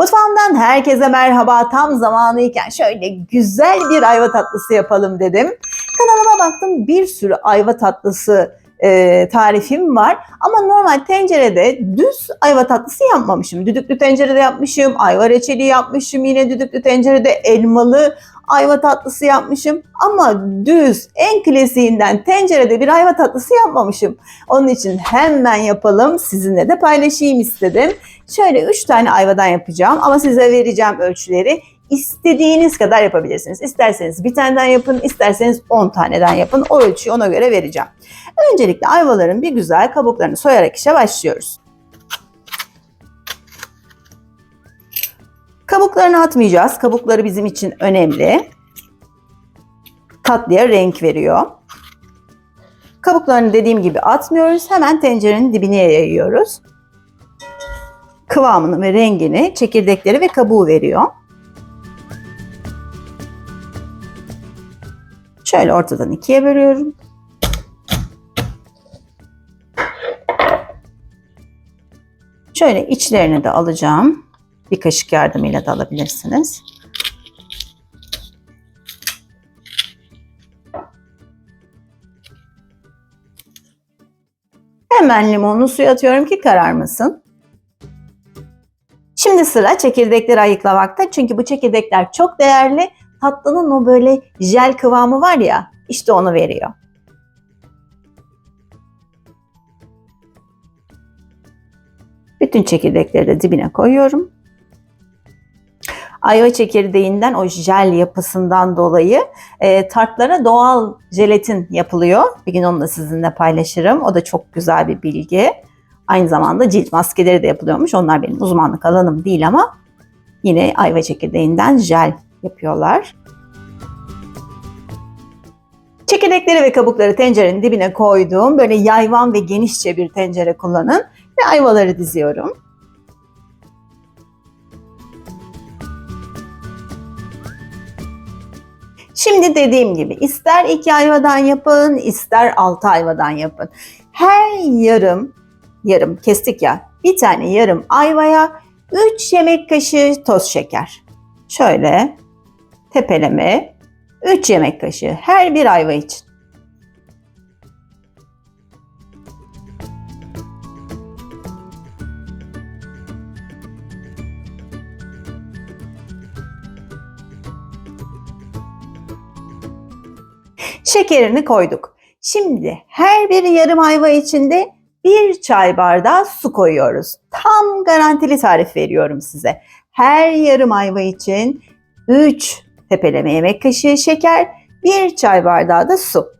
Mutfağımdan herkese merhaba. Tam zamanıyken şöyle güzel bir ayva tatlısı yapalım dedim. Kanalıma baktım bir sürü ayva tatlısı e, tarifim var. Ama normal tencerede düz ayva tatlısı yapmamışım. Düdüklü tencerede yapmışım, ayva reçeli yapmışım. Yine düdüklü tencerede elmalı ayva tatlısı yapmışım. Ama düz en klasiğinden tencerede bir ayva tatlısı yapmamışım. Onun için hemen yapalım. Sizinle de paylaşayım istedim. Şöyle 3 tane ayvadan yapacağım ama size vereceğim ölçüleri. İstediğiniz kadar yapabilirsiniz. İsterseniz bir taneden yapın, isterseniz 10 taneden yapın. O ölçüyü ona göre vereceğim. Öncelikle ayvaların bir güzel kabuklarını soyarak işe başlıyoruz. Kabuklarını atmayacağız. Kabukları bizim için önemli. Tatlıya renk veriyor. Kabuklarını dediğim gibi atmıyoruz. Hemen tencerenin dibine yayıyoruz kıvamını ve rengini çekirdekleri ve kabuğu veriyor. Şöyle ortadan ikiye bölüyorum. Şöyle içlerini de alacağım. Bir kaşık yardımıyla da alabilirsiniz. Hemen limonlu suyu atıyorum ki kararmasın. Şimdi sıra çekirdekleri ayıklamakta. Çünkü bu çekirdekler çok değerli. Tatlının o böyle jel kıvamı var ya, işte onu veriyor. Bütün çekirdekleri de dibine koyuyorum. Ayva çekirdeğinden o jel yapısından dolayı e, tartlara doğal jelatin yapılıyor. Bir gün onu da sizinle paylaşırım. O da çok güzel bir bilgi. Aynı zamanda cilt maskeleri de yapılıyormuş. Onlar benim uzmanlık alanım değil ama yine ayva çekirdeğinden jel yapıyorlar. Çekirdekleri ve kabukları tencerenin dibine koydum. Böyle yayvan ve genişçe bir tencere kullanın ve ayvaları diziyorum. Şimdi dediğim gibi ister iki ayvadan yapın, ister altı ayvadan yapın. Her yarım yarım kestik ya bir tane yarım ayvaya 3 yemek kaşığı toz şeker. Şöyle tepeleme 3 yemek kaşığı her bir ayva için. Şekerini koyduk. Şimdi her bir yarım ayva içinde bir çay bardağı su koyuyoruz. Tam garantili tarif veriyorum size. Her yarım ayva için 3 tepeleme yemek kaşığı şeker, bir çay bardağı da su.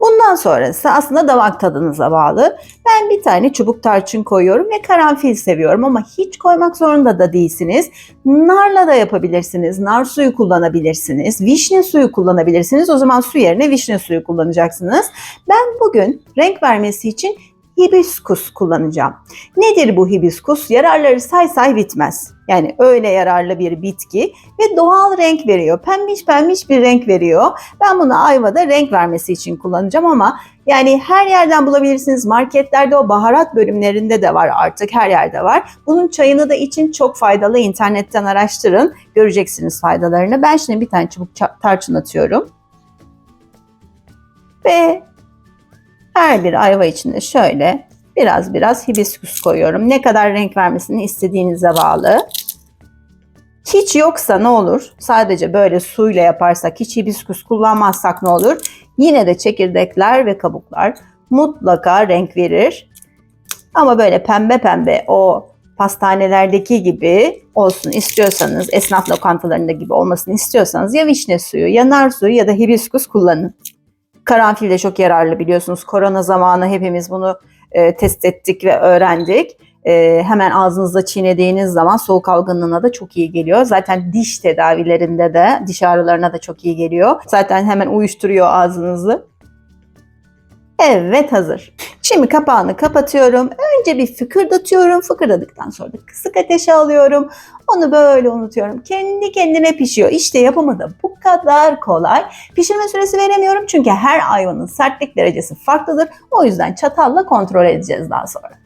Bundan sonrası aslında damak tadınıza bağlı. Ben bir tane çubuk tarçın koyuyorum ve karanfil seviyorum ama hiç koymak zorunda da değilsiniz. Narla da yapabilirsiniz. Nar suyu kullanabilirsiniz. Vişne suyu kullanabilirsiniz. O zaman su yerine vişne suyu kullanacaksınız. Ben bugün renk vermesi için hibiskus kullanacağım. Nedir bu hibiskus? Yararları say say bitmez. Yani öyle yararlı bir bitki ve doğal renk veriyor. Pembiş pembiş bir renk veriyor. Ben bunu ayvada renk vermesi için kullanacağım ama yani her yerden bulabilirsiniz. Marketlerde o baharat bölümlerinde de var artık her yerde var. Bunun çayını da için çok faydalı. İnternetten araştırın. Göreceksiniz faydalarını. Ben şimdi bir tane çubuk tarçın atıyorum. Ve her bir ayva içinde şöyle biraz biraz hibiskus koyuyorum. Ne kadar renk vermesini istediğinize bağlı. Hiç yoksa ne olur? Sadece böyle suyla yaparsak, hiç hibiskus kullanmazsak ne olur? Yine de çekirdekler ve kabuklar mutlaka renk verir. Ama böyle pembe pembe o pastanelerdeki gibi olsun istiyorsanız, esnaf lokantalarında gibi olmasını istiyorsanız ya vişne suyu, ya nar suyu ya da hibiskus kullanın. Karanfil de çok yararlı biliyorsunuz. Korona zamanı hepimiz bunu e, test ettik ve öğrendik. E, hemen ağzınızda çiğnediğiniz zaman soğuk algınlığına da çok iyi geliyor. Zaten diş tedavilerinde de, diş ağrılarına da çok iyi geliyor. Zaten hemen uyuşturuyor ağzınızı. Evet hazır. Şimdi kapağını kapatıyorum. Önce bir fıkırdatıyorum. Fıkırdadıktan sonra da kısık ateşe alıyorum. Onu böyle unutuyorum. Kendi kendine pişiyor. İşte yapımı da bu kadar kolay. Pişirme süresi veremiyorum çünkü her ayvanın sertlik derecesi farklıdır. O yüzden çatalla kontrol edeceğiz daha sonra.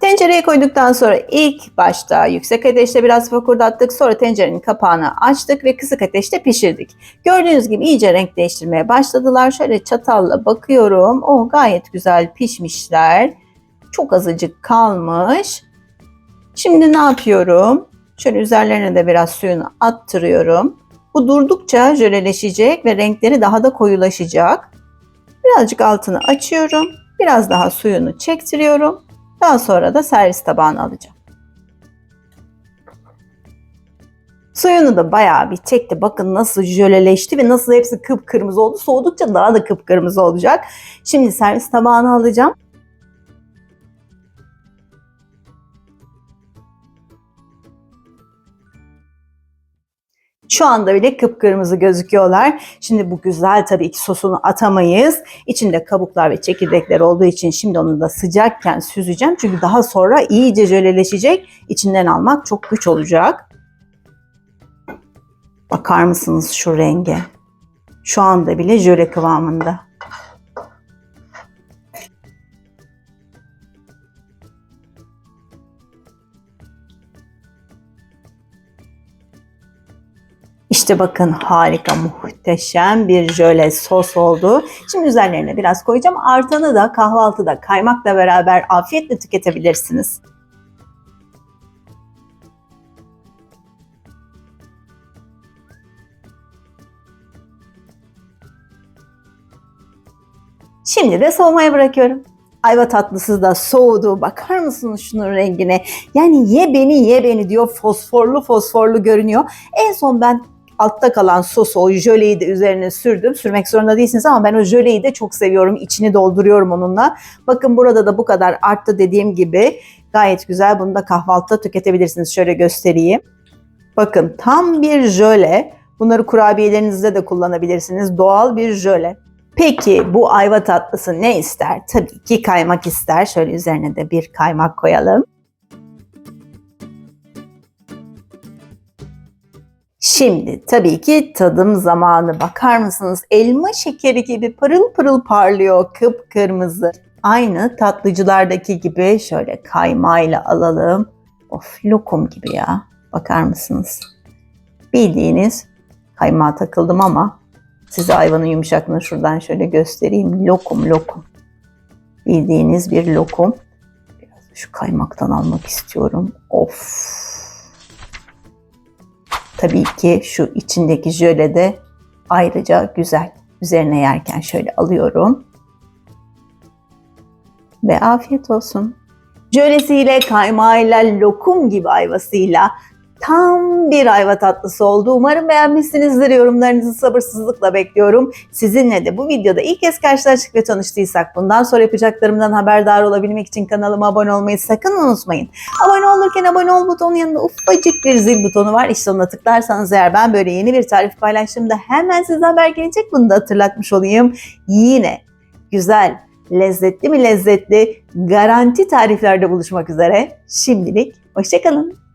Tencereye koyduktan sonra ilk başta yüksek ateşte biraz fokurdattık. Sonra tencerenin kapağını açtık ve kısık ateşte pişirdik. Gördüğünüz gibi iyice renk değiştirmeye başladılar. Şöyle çatalla bakıyorum. O gayet güzel pişmişler. Çok azıcık kalmış. Şimdi ne yapıyorum? Şöyle üzerlerine de biraz suyunu attırıyorum. Bu durdukça jöleleşecek ve renkleri daha da koyulaşacak. Birazcık altını açıyorum. Biraz daha suyunu çektiriyorum. Daha sonra da servis tabağına alacağım. Suyunu da bayağı bir çekti. Bakın nasıl jöleleşti ve nasıl hepsi kıpkırmızı oldu. Soğudukça daha da kıpkırmızı olacak. Şimdi servis tabağına alacağım. Şu anda bile kıpkırmızı gözüküyorlar. Şimdi bu güzel tabii ki sosunu atamayız. İçinde kabuklar ve çekirdekler olduğu için şimdi onu da sıcakken süzeceğim. Çünkü daha sonra iyice jöleleşecek. İçinden almak çok güç olacak. Bakar mısınız şu renge? Şu anda bile jöle kıvamında. İşte bakın harika, muhteşem bir jöle sos oldu. Şimdi üzerlerine biraz koyacağım. Artanı da kahvaltıda kaymakla beraber afiyetle tüketebilirsiniz. Şimdi de soğumaya bırakıyorum. Ayva tatlısı da soğudu. Bakar mısınız şunun rengine? Yani ye beni ye beni diyor. Fosforlu fosforlu görünüyor. En son ben altta kalan sosu, o jöleyi de üzerine sürdüm. Sürmek zorunda değilsiniz ama ben o jöleyi de çok seviyorum. İçini dolduruyorum onunla. Bakın burada da bu kadar arttı dediğim gibi. Gayet güzel. Bunu da kahvaltıda tüketebilirsiniz. Şöyle göstereyim. Bakın tam bir jöle. Bunları kurabiyelerinizde de kullanabilirsiniz. Doğal bir jöle. Peki bu ayva tatlısı ne ister? Tabii ki kaymak ister. Şöyle üzerine de bir kaymak koyalım. Şimdi tabii ki tadım zamanı. Bakar mısınız? Elma şekeri gibi pırıl pırıl parlıyor kıpkırmızı. Aynı tatlıcılardaki gibi şöyle kaymağıyla alalım. Of lokum gibi ya. Bakar mısınız? Bildiğiniz kaymağa takıldım ama size ayvanın yumuşaklığını şuradan şöyle göstereyim. Lokum lokum. Bildiğiniz bir lokum. Biraz şu kaymaktan almak istiyorum. Of. Tabii ki şu içindeki jöle de ayrıca güzel. Üzerine yerken şöyle alıyorum. Ve afiyet olsun. Jölesiyle, kaymağıyla, lokum gibi ayvasıyla tam bir ayva tatlısı oldu. Umarım beğenmişsinizdir. Yorumlarınızı sabırsızlıkla bekliyorum. Sizinle de bu videoda ilk kez karşılaştık ve tanıştıysak bundan sonra yapacaklarımdan haberdar olabilmek için kanalıma abone olmayı sakın unutmayın. Abone olurken abone ol butonun yanında ufacık bir zil butonu var. İşte ona tıklarsanız eğer ben böyle yeni bir tarif paylaştığımda hemen size haber gelecek. Bunu da hatırlatmış olayım. Yine güzel, lezzetli mi lezzetli garanti tariflerde buluşmak üzere. Şimdilik hoşçakalın.